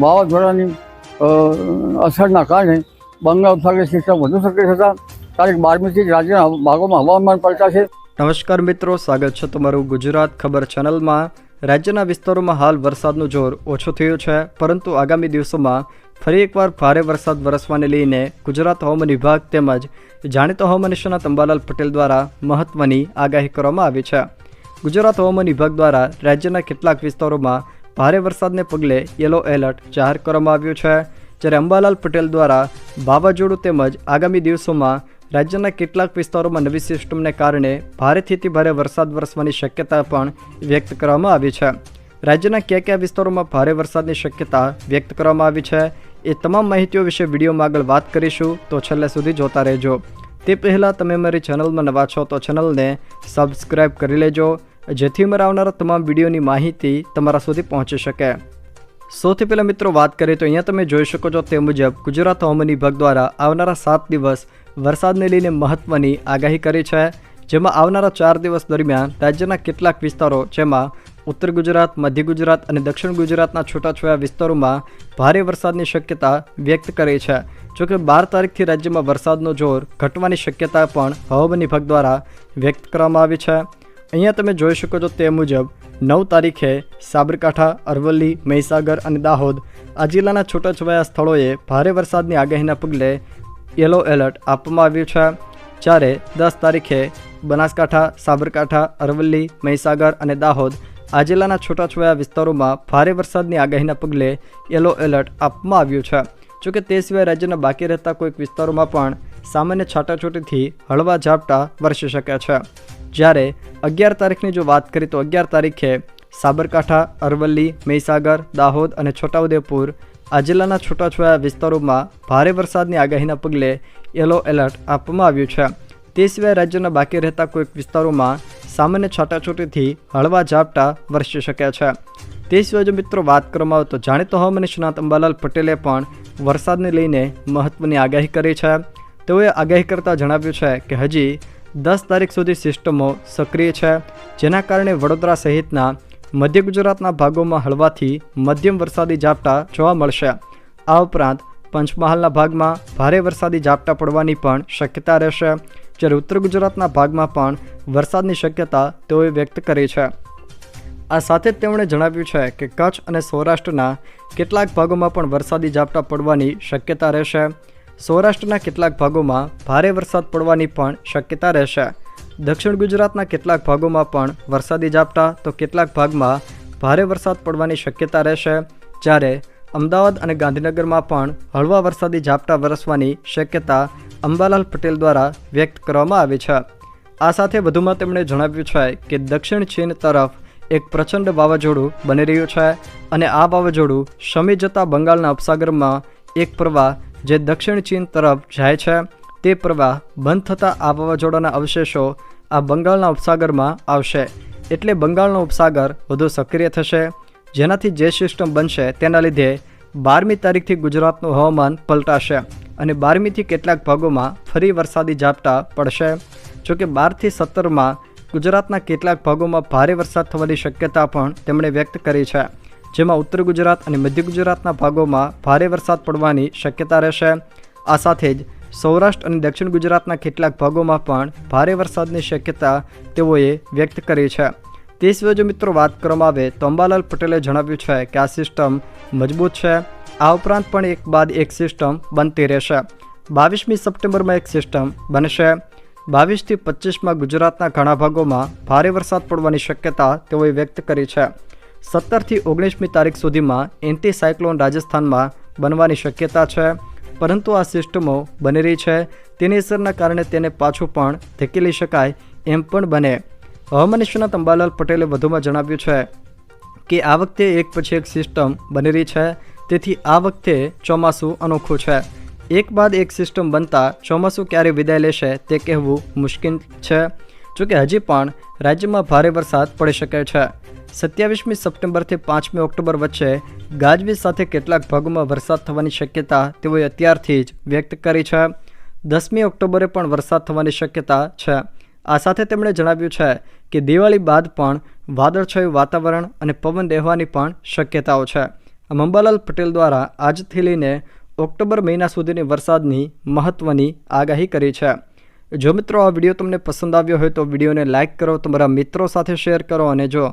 વાવાઝોડાની અસરના કારણે બંગાળ ઉપસાગરની સિસ્ટમ વધુ સક્રિય થતા તારીખ બારમીથી રાજ્યના ભાગોમાં હવામાન પલટા છે નમસ્કાર મિત્રો, સ્વાગત છે તમારું ગુજરાત ખબર ચેનલમાં. રાજ્યના વિસ્તારોમાં હાલ વરસાદનું જોર ઓછું થયું છે, પરંતુ આગામી દિવસોમાં ફરી એકવાર ભારે વરસાદ વરસવાને લઈને ગુજરાત હવામાન વિભાગ તેમજ જાણીતા હવામાન નિષ્ણાત અંબાલાલ પટેલ દ્વારા મહત્વની આગાહી કરવામાં આવી છે. ગુજરાત હવામાન વિભાગ દ્વારા રાજ્યના કેટલાક વિસ્તારોમાં ભારે વરસાદને પગલે યલો એલર્ટ જાહેર કરવામાં આવ્યું છે. જ્યારે અંબાલાલ પટેલ દ્વારા વાવાઝોડું તેમજ આગામી દિવસોમાં રાજ્યના કેટલાક વિસ્તારોમાં નવી સિસ્ટમને કારણે ભારેથી ભારે વરસાદ વરસવાની શક્યતા પણ વ્યક્ત કરવામાં આવી છે. રાજ્યના કયા કયા વિસ્તારોમાં ભારે વરસાદની શક્યતા વ્યક્ત કરવામાં આવી છે એ તમામ માહિતીઓ વિશે વિડીયોમાં આગળ વાત કરીશું. તો છેલ્લે સુધી જોતા રહેજો. તે પહેલાં તમે મારી ચેનલમાં નવા છો તો ચેનલને સબસ્ક્રાઇબ કરી લેજો. જેથી અમારા આવનારા તમામ વિડીયોની માહિતી તમારા સુધી પહોંચી શકે. સૌથી પહેલાં મિત્રો વાત કરીએ તો અહીંયા તમે જોઈ શકો છો તે મુજબ ગુજરાત હવામાન વિભાગ દ્વારા આવનારા સાત દિવસ વરસાદને લઈને મહત્ત્વની આગાહી કરી છે, જેમાં આવનારા ચાર દિવસ દરમિયાન રાજ્યના કેટલાક વિસ્તારો, જેમાં ઉત્તર ગુજરાત, મધ્ય ગુજરાત અને દક્ષિણ ગુજરાતના છૂટાછવાયા વિસ્તારોમાં ભારે વરસાદની શક્યતા વ્યક્ત કરી છે. જોકે બાર તારીખથી રાજ્યમાં વરસાદનો જોર ઘટવાની શક્યતા પણ હવામાન વિભાગ દ્વારા વ્યક્ત કરવામાં આવી છે. અહીંયા તમે જોઈ શકો છો તે મુજબ નવ તારીખે સાબરકાંઠા, અરવલ્લી, મહીસાગર અને દાહોદ આ જિલ્લાના છૂટાછવાયા સ્થળોએ ભારે વરસાદની આગાહીના પગલે યલો એલર્ટ આપવામાં આવ્યું છે. જ્યારે દસ તારીખે બનાસકાંઠા, સાબરકાંઠા, અરવલ્લી, મહીસાગર અને દાહોદ આ જિલ્લાના છૂટાછવાયા વિસ્તારોમાં ભારે વરસાદની આગાહીના પગલે યલો એલર્ટ આપવામાં આવ્યું છે. જોકે તે સિવાય રાજ્યના બાકી રહેતા કોઈક વિસ્તારોમાં પણ સામાન્ય છાટાછૂટીથી હળવા ઝાપટા વરસી શકે છે. જ્યારે અગિયાર તારીખની જો વાત કરીએ તો અગિયાર તારીખે સાબરકાંઠા, અરવલ્લી, મહીસાગર, દાહોદ અને છોટાઉદેપુર આ જિલ્લાના છૂટાછવાયા વિસ્તારોમાં ભારે વરસાદની આગાહીના પગલે યલો એલર્ટ આપવામાં આવ્યું છે. તે સિવાય રાજ્યના બાકી રહેતા કોઈક વિસ્તારોમાં સામાન્ય છાટાછૂટીથી હળવા ઝાપટા વરસી શકે છે. તે સિવાય જો મિત્રો વાત કરવામાં આવે તો જાણીતો હવામાન નિષ્ણાત અંબાલાલ પટેલે પણ વરસાદને લઈને મહત્ત્વની આગાહી કરી છે. તેઓએ આગાહી કરતાં જણાવ્યું છે કે હજી દસ તારીખ સુધી સિસ્ટમો સક્રિય છે, જેના કારણે વડોદરા સહિતના મધ્ય ગુજરાતના ભાગોમાં હળવાથી મધ્યમ વરસાદી ઝાપટા જોવા મળશે. આ ઉપરાંત પંચમહાલના ભાગમાં ભારે વરસાદી ઝાપટા પડવાની પણ શક્યતા રહેશે, જ્યારે ઉત્તર ગુજરાતના ભાગમાં પણ વરસાદની શક્યતા તેઓએ વ્યક્ત કરી છે. આ સાથે જ તેમણે જણાવ્યું છે કે કચ્છ અને સૌરાષ્ટ્રના કેટલાક ભાગોમાં પણ વરસાદી ઝાપટા પડવાની શક્યતા રહેશે સૌરાષ્ટ્રના કેટલાક ભાગોમાં ભારે વરસાદ પડવાની પણ શક્યતા રહેશે. દક્ષિણ ગુજરાતના કેટલાક ભાગોમાં પણ વરસાદી ઝાપટા તો કેટલાક ભાગમાં ભારે વરસાદ પડવાની શક્યતા રહેશે, જ્યારે અમદાવાદ અને ગાંધીનગરમાં પણ હળવા વરસાદી ઝાપટા વરસવાની શક્યતા અંબાલાલ પટેલ દ્વારા વ્યક્ત કરવામાં આવી છે. આ સાથે વધુમાં તેમણે જણાવ્યું છે કે દક્ષિણ ચીન તરફ એક પ્રચંડ વાવાઝોડું બની રહ્યું છે અને આ વાવાઝોડું શમી જતા બંગાળના ઉપસાગરમાં એક પ્રવાહ જે દક્ષિણ ચીન તરફ જાય છે, તે પ્રવાહ બંધ થતાં આ વાવાઝોડાના અવશેષો આ બંગાળના ઉપસાગરમાં આવશે. એટલે બંગાળનો ઉપસાગર વધુ સક્રિય થશે. જેનાથી જે સિસ્ટમ બનશે તેના લીધે બારમી તારીખથી ગુજરાતનું હવામાન પલટાશે અને બારમીથી કેટલાક ભાગોમાં ફરી વરસાદી ઝાપટા પડશે. જોકે બારથી સત્તરમાં ગુજરાતના કેટલાક ભાગોમાં ભારે વરસાદ થવાની શક્યતા પણ તેમણે વ્યક્ત કરી છે. જેમાં ઉત્તર ગુજરાત અને મધ્ય ગુજરાતના ભાગોમાં ભારે વરસાદ પડવાની શક્યતા રહેશે. આ સાથે જ સૌરાષ્ટ્ર અને દક્ષિણ ગુજરાતના કેટલાક ભાગોમાં પણ ભારે વરસાદની શક્યતા તેઓએ વ્યક્ત કરી છે. તે સિવાય જો મિત્રો વાત કરવામાં આવે તો અંબાલાલ પટેલે જણાવ્યું છે કે આ સિસ્ટમ મજબૂત છે. આ ઉપરાંત પણ એક બાદ એક સિસ્ટમ બનતી રહેશે. બાવીસમી સપ્ટેમ્બરમાં એક સિસ્ટમ બનશે. બાવીસથી પચીસમાં ગુજરાતના ઘણા ભાગોમાં ભારે વરસાદ પડવાની શક્યતા તેઓએ વ્યક્ત કરી છે. સત્તરથી ઓગણીસમી તારીખ સુધીમાં એન્ટીસાયક્લોન રાજસ્થાનમાં બનવાની શક્યતા છે, પરંતુ આ સિસ્ટમો બની રહી છે. તેની અસરના કારણે તેને પાછું પણ ધકેલી શકાય એમ પણ બને. હવામાન નિષ્ણાત અંબાલાલ પટેલે વધુમાં જણાવ્યું છે કે આ વખતે એક પછી એક સિસ્ટમ બની રહી છે. તેથી આ વખતે ચોમાસું અનોખું છે. એક બાદ એક સિસ્ટમ બનતા ચોમાસું ક્યારે વિદાય લેશે તે કહેવું મુશ્કેલ છે. જોકે હજી પણ રાજ્યમાં ભારે વરસાદ પડી શકે છે. સત્યાવીસમી સપ્ટેમ્બરથી પાંચમી ઓક્ટોબર વચ્ચે ગાજવીજ સાથે કેટલાક ભાગોમાં વરસાદ થવાની શક્યતા તેઓએ અત્યારથી જ વ્યક્ત કરી છે. દસમી ઓક્ટોબરે પણ વરસાદ થવાની શક્યતા છે. આ સાથે તેમણે જણાવ્યું છે કે દિવાળી બાદ પણ વાદળછાયું વાતાવરણ અને પવન રહેવાની પણ શક્યતાઓ છે. અંબાલાલ પટેલ દ્વારા આજથી લઈને ઓક્ટોબર મહિના સુધીની વરસાદની મહત્ત્વની આગાહી કરી છે. જો મિત્રો આ વીડિયો તમને પસંદ આવ્યો હોય તો વિડીયોને લાઇક કરો, તમારા મિત્રો સાથે શેર કરો અને જો